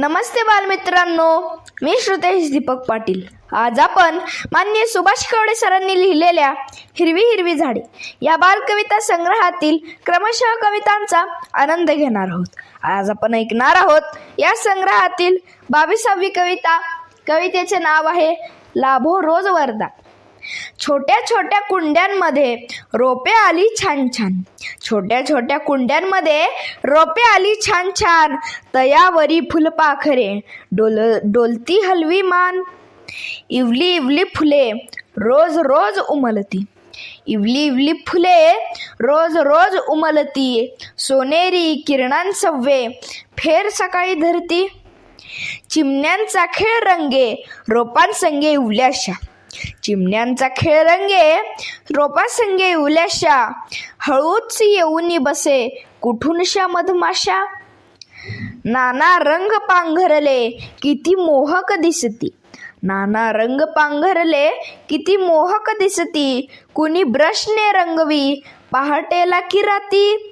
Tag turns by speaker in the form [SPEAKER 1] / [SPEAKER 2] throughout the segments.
[SPEAKER 1] नमस्ते बालमित्रांनो मी श्रुतेश दीपक पाटील. आज आपण मान्य सुभाष कवडे सरांनी लिहिलेल्या हिरवी हिरवी झाडे या बालकविता संग्रहातील क्रमशः कवितांचा आनंद घेणार आहोत. आज आपण ऐकणार आहोत या संग्रहातील बावीसावी कविता. कवितेचे नाव आहे लाभो रोज वरदान. छोट्या छोट्या कुंड्यांमध्ये रोपे आली छान छान छोट्या छोट्या कुंड्यांमध्ये रोपे आली छान छान तयावरी फुलपाखरे डोल डोलती हलवी मान इवली इवली फुले रोज रोज उमलती. इवली इवली फुले रोज रोज उमलती. सोनेरी किरणांसव्वे फेर सकाळी धरती. चिमण्यांचा खेळ रंगे रोपांसंगे उल्याशा चिमण्यांचा खेळ रंगे रोपासंगे उल्याशा हळूच येऊनी बसे कुठूनशा मधमाशा? नाना रंग पांघरले किती मोहक दिसती. नाना रंग पांघरले किती मोहक दिसती. कुणी ब्रशने रंगवी पहाटेला किराती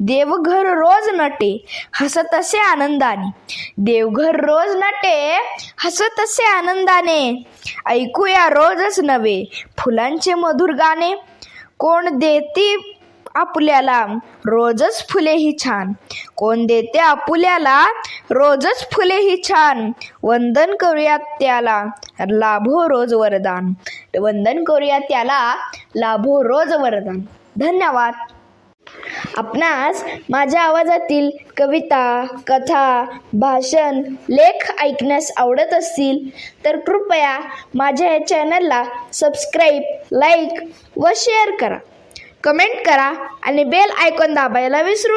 [SPEAKER 1] देवघर रोज नटे हसत असे आनंदाने. देवघर रोज नटे हसत असे आनंदाने. ऐकूया रोजच नवे फुलांचे मधुर गाणे. कोण देते आपुल्याला रोजच फुले ही छान. कोण देते आपुल्याला रोजच फुले ही छान. वंदन करूया त्याला लाभो रोज वरदान. वंदन करूया त्याला लाभो रोज वरदान. धन्यवाद. आपणास माझ्या आवाजातील कविता कथा भाषण लेख ऐकण्यास आवडत असतील तर कृपया माझ्या या चॅनलला सबस्क्राईब लाईक व शेअर करा. कमेंट करा आणि बेल आयकॉन दाबायला विसरू